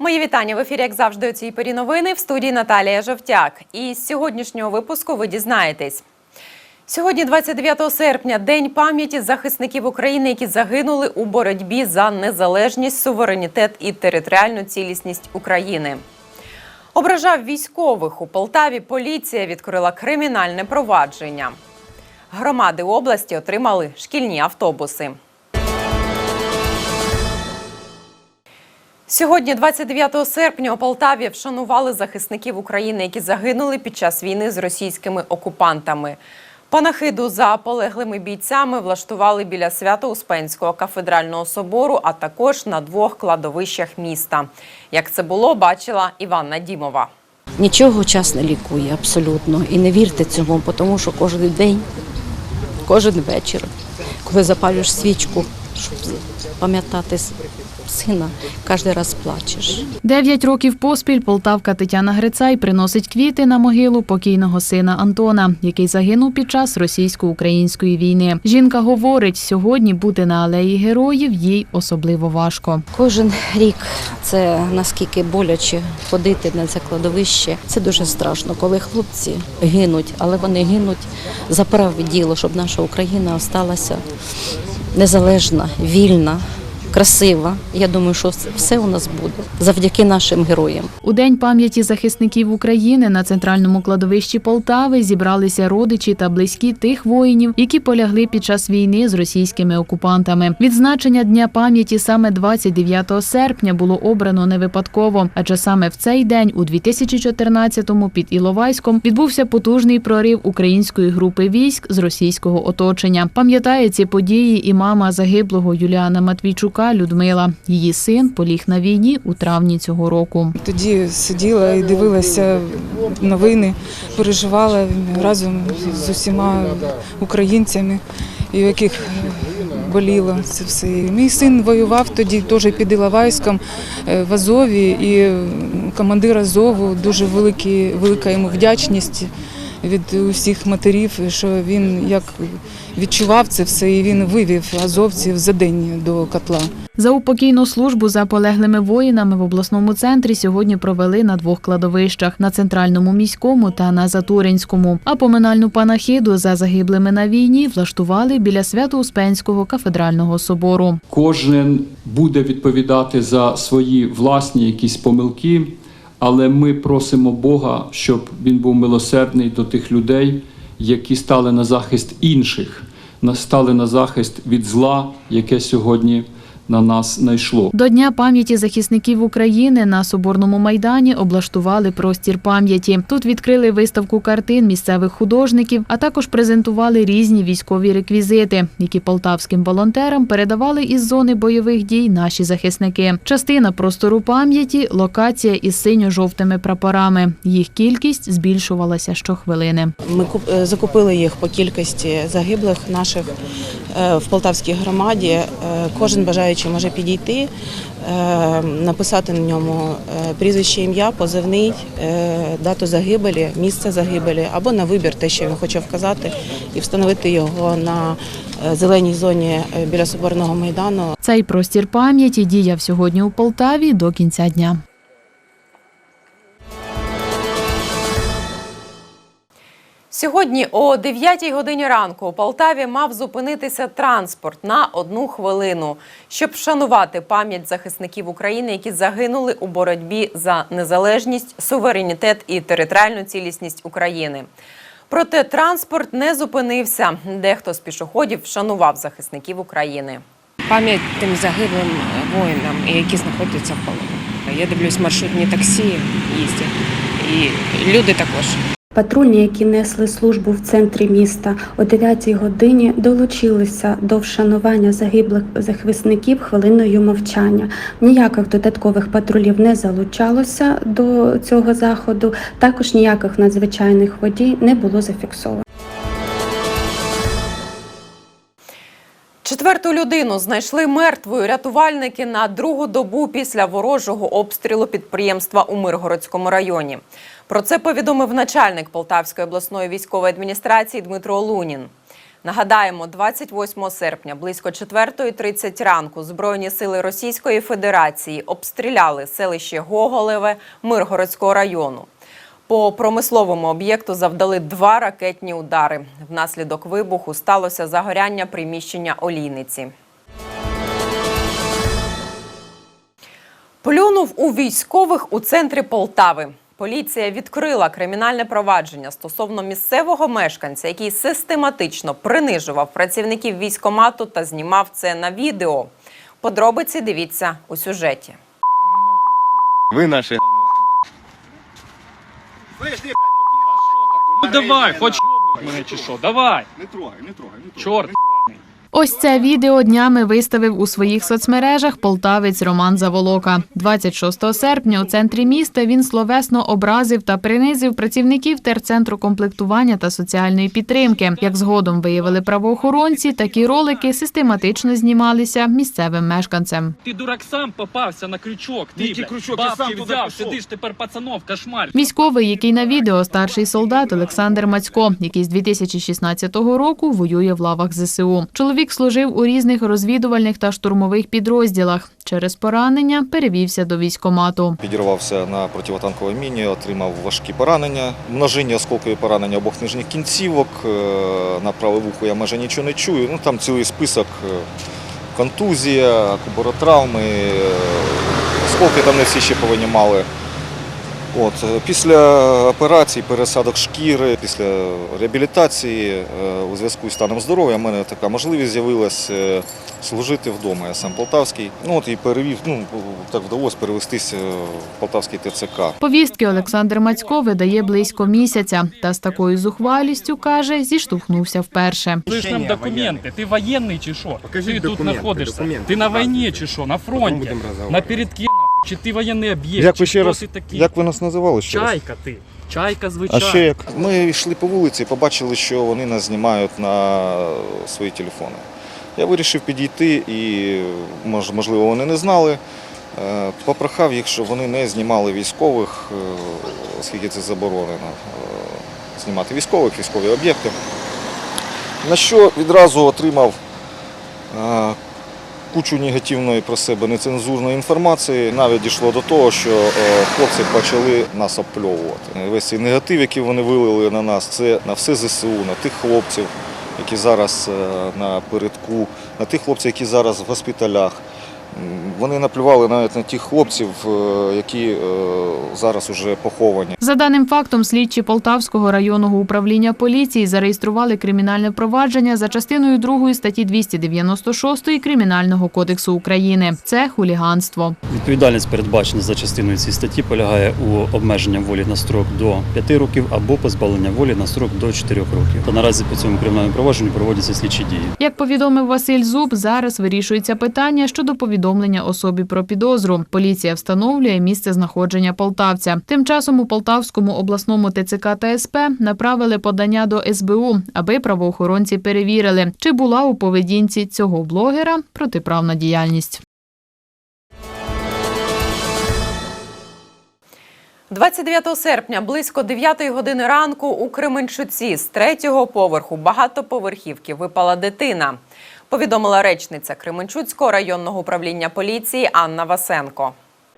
Мої вітання в ефірі, як завжди, у цій порі новини в студії Наталія Жовтяк. І з сьогоднішнього випуску ви дізнаєтесь. Сьогодні, 29 серпня, день пам'яті захисників України, які загинули у боротьбі за незалежність, суверенітет і територіальну цілісність України. Ображав військових у Полтаві. Поліція відкрила кримінальне провадження. Громади області отримали шкільні автобуси. Сьогодні, 29 серпня, у Полтаві вшанували захисників України, які загинули під час війни з російськими окупантами. Панахиду за полеглими бійцями влаштували біля Свято-Успенського кафедрального собору, а також на двох кладовищах міста. Як це було, бачила Іванна Дімова. Нічого час не лікує абсолютно. І не вірте цьому, тому що кожен день, кожен вечір, коли запалюєш свічку, щоб пам'ятати сина, кожен раз плачеш. Дев'ять років поспіль полтавка Тетяна Грицай приносить квіти на могилу покійного сина Антона, який загинув під час російсько-української війни. Жінка говорить, сьогодні бути на алеї героїв їй особливо важко. Кожен рік це наскільки боляче ходити на це кладовище. Це дуже страшно, коли хлопці гинуть, але вони гинуть за праве діло, щоб наша Україна осталася незалежна, вільна, красива. Я думаю, що все у нас буде завдяки нашим героям. У день пам'яті захисників України на центральному кладовищі Полтави зібралися родичі та близькі тих воїнів, які полягли під час війни з російськими окупантами. Відзначення дня пам'яті саме 29 серпня було обрано не випадково, адже саме в цей день, у 2014-му під Іловайськом, відбувся потужний прорив української групи військ з російського оточення. Пам'ятає ці події і мама загиблого Юліана Матвійчука Людмила. Її син поліг на війні у травні цього року. Тоді сиділа і дивилася новини, переживала разом з усіма українцями, у яких боліло це все. Мій син воював тоді теж під Іловайськом е, в Азові, і командир Азову дуже великі, велика йому вдячність від усіх матерів, що він як відчував це все, і він вивів азовців за день до котла. За упокійну службу за полеглими воїнами в обласному центрі сьогодні провели на двох кладовищах на центральному міському та на Затуринському. А поминальну панахиду за загиблими на війні влаштували біля Свято-Успенського кафедрального собору. Кожен буде відповідати за свої власні якісь помилки, але ми просимо Бога, щоб він був милосердний до тих людей, які стали на захист інших, стали на захист від зла, яке сьогодні на нас найшло. До Дня пам'яті захисників України на Соборному майдані облаштували простір пам'яті. Тут відкрили виставку картин місцевих художників, а також презентували різні військові реквізити, які полтавським волонтерам передавали із зони бойових дій наші захисники. Частина простору пам'яті локація із синьо-жовтими прапорами. Їх кількість збільшувалася щохвилини. Ми куп- е, закупили їх по кількості загиблих наших е, в Полтавській громаді. Е, Кожен бажаючий може підійти, е, написати на ньому е, прізвище, ім'я, позивний, е, дату загибелі, місце загибелі або на вибір те, що він хоче вказати, і встановити його на зеленій зоні біля Соборного майдану. Цей простір пам'яті діяв сьогодні у Полтаві до кінця дня. Сьогодні о 9 годині ранку у Полтаві мав зупинитися транспорт на одну хвилину, щоб вшанувати пам'ять захисників України, які загинули у боротьбі за незалежність, суверенітет і територіальну цілісність України. Проте транспорт не зупинився. Дехто з пішоходів вшанував захисників України. пам'ять тим загиблим воїнам, які знаходяться в полоні. Я дивлюсь, маршрутні таксі їздять, і люди також. Патрульні, які несли службу в центрі міста о 9 годині, долучилися до вшанування загиблих захисників хвилиною мовчання. Ніяких додаткових патрулів не залучалося до цього заходу. Також ніяких надзвичайних водій не було зафіксовано. Четверту людину знайшли мертвою рятувальники на другу добу після ворожого обстрілу підприємства у Миргородському районі. Про це повідомив начальник Полтавської обласної військової адміністрації Дмитро Лунін. Нагадаємо, 28 серпня близько 4.30 ранку Збройні сили Російської Федерації обстріляли селище Гоголеве Миргородського району. По промисловому об'єкту завдали два ракетні удари. Внаслідок вибуху сталося загоряння приміщення олійниці. Плюнув у військових у центрі Полтави. Поліція відкрила кримінальне провадження стосовно місцевого мешканця, який систематично принижував працівників військомату та знімав це на відео. Подробиці дивіться у сюжеті. Ви наші. Ну давай, хоч мене чи що, давай. Не трогай, не трогай, не Чорт. Ось це відео днями виставив у своїх соцмережах полтавець Роман Заволока. 26 серпня у центрі міста він словесно образив та принизив працівників терцентру комплектування та соціальної підтримки. Як згодом виявили правоохоронці, такі ролики систематично знімалися місцевим мешканцем. Ти дурак сам попався на крючок. Ти Який крючок? Бабки сам туди взяв, пішов. сидиш тепер пацанов, кошмар. Військовий, який на відео старший солдат Олександр Мацько, який з 2016 року воює в лавах ЗСУ. Чоловік служив у різних розвідувальних та штурмових підрозділах. Через поранення перевівся до військомату. Підірвався на противотанковій міні, отримав важкі поранення, множинні осколкові поранення обох нижніх кінцівок. е, На праве вухо я майже нічого не чую. Ну там цілий список е, контузія, куборотравми, е, осколки там не всі ще повинні мали. От, е, після операції, пересадок шкіри, після реабілітації е, у зв'язку з станом здоров'я в мене така можливість з'явилася е, служити вдома. Я сам полтавський. Ну от і перевів, ну так вдалося перевестися в полтавський ТЦК. Повістки Олександр Мацько видає близько місяця. Та з такою зухвалістю, каже, зіштовхнувся вперше. Слиш нам документи. Ти воєнний чи що? Ти тут знаходишся. документи. Ти на війні чи що? На фронті? На передки? Чи ти воєнний об'єкт? Як ви ще раз, як ви нас називали ще раз? Чайка ти. Чайка, А звичайно. ще як? Ми йшли по вулиці, і побачили, що вони нас знімають на свої телефони. Я вирішив підійти і, можливо, вони не знали. Е, Попрохав їх, щоб вони не знімали військових, е, оскільки це заборонено е, знімати військових, військові об'єкти. На що відразу отримав кучу негативної про себе нецензурної інформації. Навіть дійшло до того, що е, хлопці почали нас обпльовувати. Весь цей негатив, який вони вилили на нас, це на все ЗСУ, на тих хлопців, які зараз е, на передку, на тих хлопців, які зараз в госпіталях. Вони наплювали навіть на тих хлопців, е, які е, зараз уже поховані. За даним фактом, слідчі Полтавського районного управління поліції зареєстрували кримінальне провадження за частиною 2 статті 296 Кримінального кодексу України. Це хуліганство. Відповідальність, передбачена за частиною цієї статті, полягає у обмеженні волі на строк до 5 років або позбавлення волі на строк до 4 років. Та наразі по цьому кримінальному провадженню проводяться слідчі дії. Як повідомив Василь Зуб, зараз вирішується питання щодо повідомлення особі про підозру. Поліція встановлює місце знаходження полтавця. Тим часом у Полтавському обласному ТЦК та СП направили подання до СБУ, аби правоохоронці перевірили, чи була у поведінці цього блогера протиправна діяльність. 29 серпня близько 9 години ранку у Кременчуці з третього поверху багатоповерхівки випала дитина. Повідомила речниця Кременчуцького районного управління поліції Анна Васенко.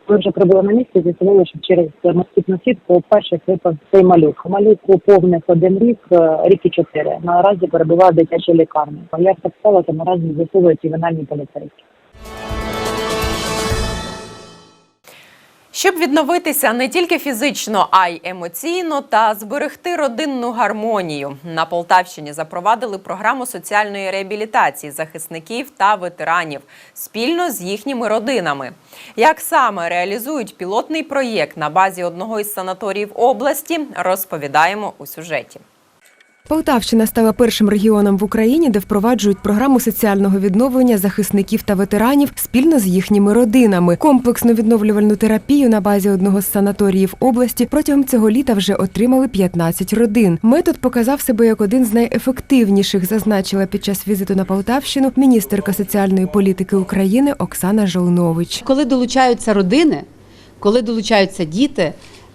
Ми вже прибули на місце, з'ясували, що через москітну сітку перший випав цей малюк. Малюку повних один рік, е, рік і чотири. Наразі перебуває дитяча лікарня. Як так сталося, наразі з'ясовують ювенальні поліцейські. Щоб відновитися не тільки фізично, а й емоційно та зберегти родинну гармонію, на Полтавщині запровадили програму соціальної реабілітації захисників та ветеранів спільно з їхніми родинами. Як саме реалізують пілотний проєкт на базі одного із санаторіїв області, розповідаємо у сюжеті. Полтавщина стала першим регіоном в Україні, де впроваджують програму соціального відновлення захисників та ветеранів спільно з їхніми родинами. Комплексну відновлювальну терапію на базі одного з санаторіїв області протягом цього літа вже отримали 15 родин. Метод показав себе як один з найефективніших, зазначила під час візиту на Полтавщину міністерка соціальної політики України Оксана Жолнович. Коли долучаються родини, коли долучаються діти,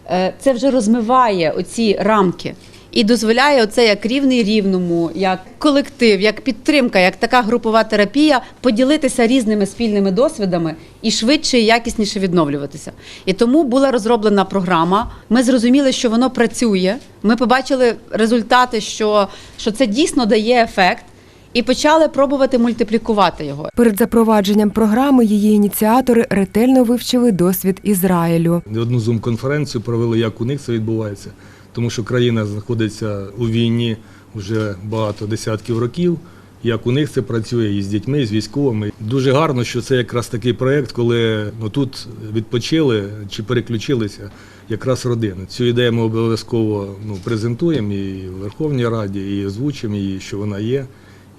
е, це вже розмиває оці рамки. І дозволяє оце як рівний рівному, як колектив, як підтримка, як така групова терапія поділитися різними спільними досвідами і швидше і якісніше відновлюватися. І тому була розроблена програма. Ми зрозуміли, що воно працює. Ми побачили результати, що, що це дійсно дає ефект, і почали пробувати мультиплікувати його. Перед запровадженням програми її ініціатори ретельно вивчили досвід Ізраїлю. Одну зум-конференцію провели, як у них це відбувається, тому що країна знаходиться у війні вже багато десятків років. Як у них це працює і з дітьми, і з військовими. Дуже гарно, що це якраз такий проєкт, коли ну, тут відпочили чи переключилися якраз родини. Цю ідею ми обов'язково ну, презентуємо і в Верховній Раді, і озвучимо її, що вона є.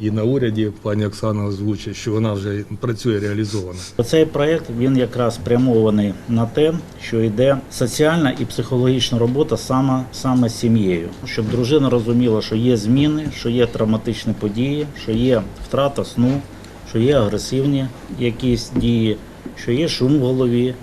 І на уряді пані Оксана озвучить, що вона вже працює реалізована. Цей проєкт він якраз спрямований на те, що йде соціальна і психологічна робота саме, саме з сім'єю, щоб дружина розуміла, що є зміни, що є травматичні події, що є втрата сну, що є агресивні якісь дії, що є шум в голові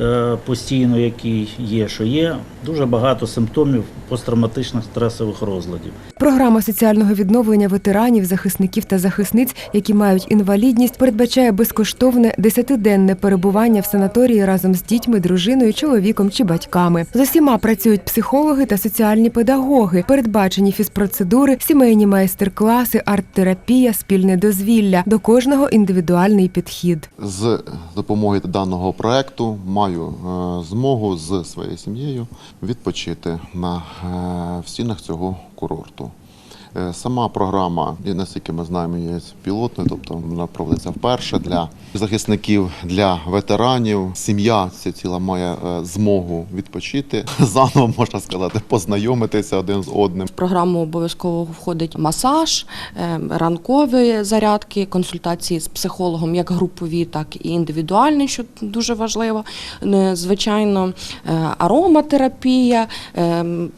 е, постійно, який є, що є дуже багато симптомів посттравматичних стресових розладів. Програма соціального відновлення ветеранів, захисників та захисниць, які мають інвалідність, передбачає безкоштовне десятиденне перебування в санаторії разом з дітьми, дружиною, чоловіком чи батьками. З усіма працюють психологи та соціальні педагоги, передбачені фізпроцедури, сімейні майстер-класи, арт-терапія, спільне дозвілля. До кожного індивідуальний підхід. З допомогою даного проекту маю е, змогу з своєю сім'єю відпочити на е, в стінах цього курорту. Е, Сама програма, наскільки ми знаємо, є пілотною, тобто вона проводиться вперше для захисників, для ветеранів. Сім'я ця ціла має е, змогу відпочити, заново можна сказати, познайомитися один з одним. В програму обов'язково входить масаж, е, ранкові зарядки, консультації з психологом, як групові, так і індивідуальні, що дуже важливо. Звичайно, ароматерапія,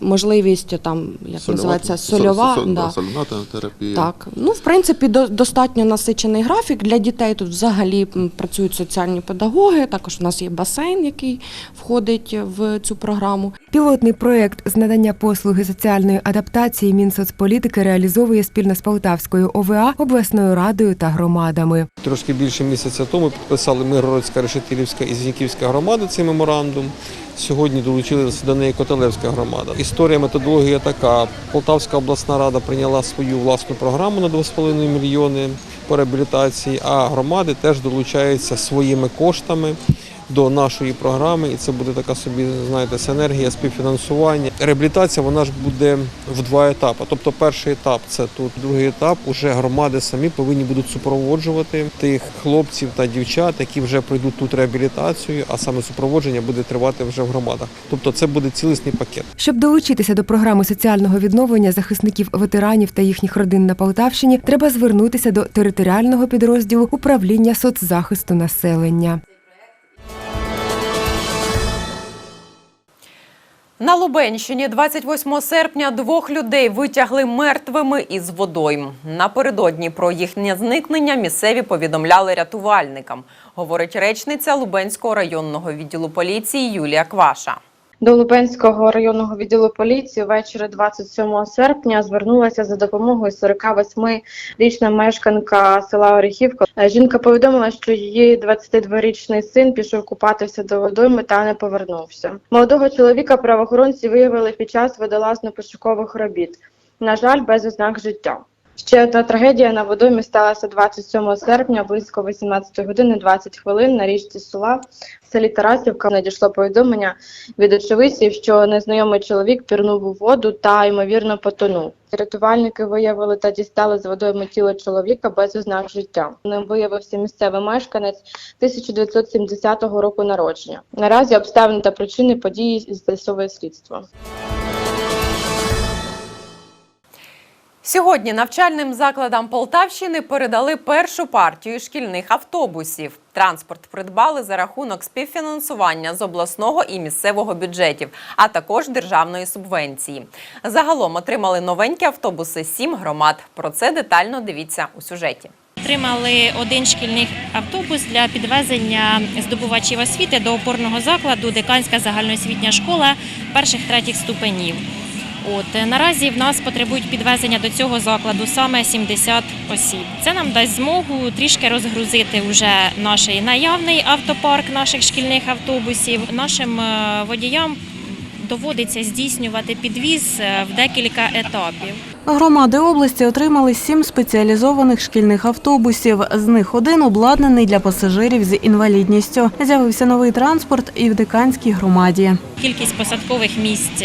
можливість там як називається сольова. Да. сольна терапія. Так, ну в принципі, до- достатньо насичений графік для дітей. Тут взагалі працюють соціальні педагоги. Також у нас є басейн, який входить в цю програму. Пілотний проєкт з надання послуги соціальної адаптації Мінсоцполітики реалізовує спільно з Полтавською ОВА, обласною радою та громадами. Трошки більше місяця тому підписали Миргородська, Решетилівська і Зіньківська громада цей меморандум. Сьогодні долучилася до неї Котелевська громада. Історія методологія така: Полтавська обласна рада прийняла свою власну програму на 2,5 мільйони по реабілітації, а громади теж долучаються своїми коштами. До нашої програми, і це буде така собі, знаєте, синергія співфінансування. Реабілітація вона ж буде в два етапи. Тобто, перший етап це тут, другий етап уже громади самі повинні будуть супроводжувати тих хлопців та дівчат, які вже пройдуть тут реабілітацію, а саме супроводження буде тривати вже в громадах. Тобто, це буде цілісний пакет. Щоб долучитися до програми соціального відновлення захисників ветеранів та їхніх родин на Полтавщині, треба звернутися до територіального підрозділу управління соцзахисту населення. На Лубенщині 28 серпня двох людей витягли мертвими із водойм. Напередодні про їхнє зникнення місцеві повідомляли рятувальникам, говорить речниця Лубенського районного відділу поліції Юлія Кваша. До Лубенського районного відділу поліції ввечері 27 серпня звернулася за допомогою 48-річна мешканка села Орехівка. Е, Жінка повідомила, що її 22-річний син пішов купатися до водойми та не повернувся. Молодого чоловіка правоохоронці виявили під час водолазно-пошукових робіт. На жаль, без ознак життя. Ще одна трагедія на водоймі сталася 27 серпня близько 18 години 20 хвилин на річці Сула в селі Тарасівка. Надійшло повідомлення від очевидців, що незнайомий чоловік пірнув у воду та ймовірно потонув. Рятувальники виявили та дістали з водойми тіло чоловіка без ознак життя. Ним виявився місцевий мешканець 1970 року народження. Наразі обставини та причини події з'ясовує слідство. Сьогодні навчальним закладам Полтавщини передали першу партію шкільних автобусів. Транспорт придбали за рахунок співфінансування з обласного і місцевого бюджетів, а також державної субвенції. Загалом отримали новенькі автобуси сім громад. Про це детально дивіться у сюжеті. Отримали один шкільний автобус для підвезення здобувачів освіти до опорного закладу Деканська загальноосвітня школа перших третіх ступенів. От наразі в нас потребують підвезення до цього закладу саме 70 осіб. Це нам дасть змогу трішки розгрузити вже наш наявний автопарк наших шкільних автобусів. Нашим е, водіям доводиться здійснювати підвіз е, в декілька етапів. Громади області отримали сім спеціалізованих шкільних автобусів. З них один обладнаний для пасажирів з інвалідністю. З'явився новий транспорт і в диканській громаді. Кількість посадкових місць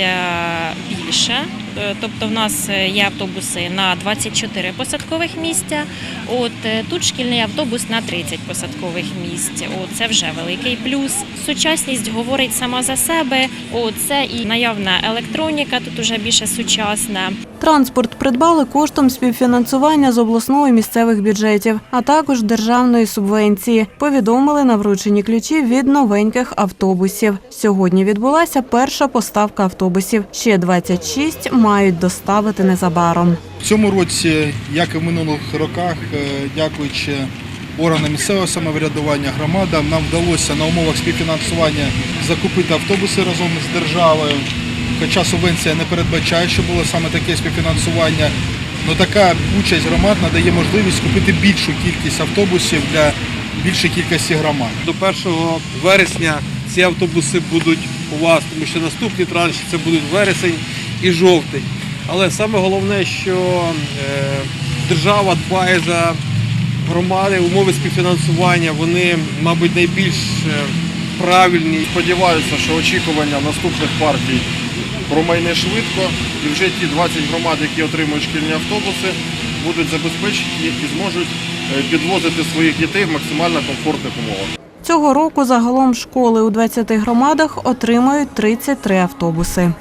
більша. більше, Е, тобто в нас е, є автобуси на 24 посадкових місця. От е, тут шкільний автобус на 30 посадкових місць. От це вже великий плюс. Сучасність говорить сама за себе. От це і наявна електроніка, тут уже більше сучасна. Транспорт придбали коштом співфінансування з обласного і місцевих бюджетів, а також державної субвенції. Повідомили на врученні ключів від новеньких автобусів. Сьогодні відбулася перша поставка автобусів. Ще 26 мають доставити незабаром. В цьому році, як і в минулих роках, е, дякуючи органам місцевого самоврядування, громадам, нам вдалося на умовах співфінансування закупити автобуси разом з державою. Хоча субвенція не передбачає, що було саме таке співфінансування. але така участь громад надає можливість купити більшу кількість автобусів для більшої кількості громад. До 1 вересня ці автобуси будуть у вас, тому що наступні транші це будуть вересень і жовтень. Але саме головне, що е, держава дбає за громади, умови співфінансування, вони, мабуть, найбільш е, правильні. Сподіваюся, що очікування наступних партій промайне швидко, і вже ті 20 громад, які отримують шкільні автобуси, будуть забезпечені і зможуть е, підвозити своїх дітей в максимально комфортних умовах. Цього року загалом школи у 20 громадах отримають 33 автобуси.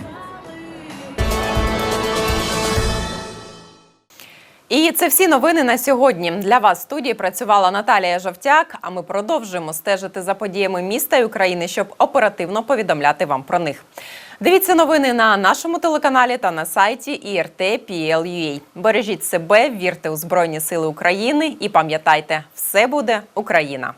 І це всі новини на сьогодні. Для вас в студії працювала Наталія Жовтяк. А ми продовжуємо стежити за подіями міста і України, щоб оперативно повідомляти вам про них. Дивіться новини на нашому телеканалі та на сайті IRT.PL.UA. Бережіть себе, вірте у Збройні Сили України і пам'ятайте, все буде Україна.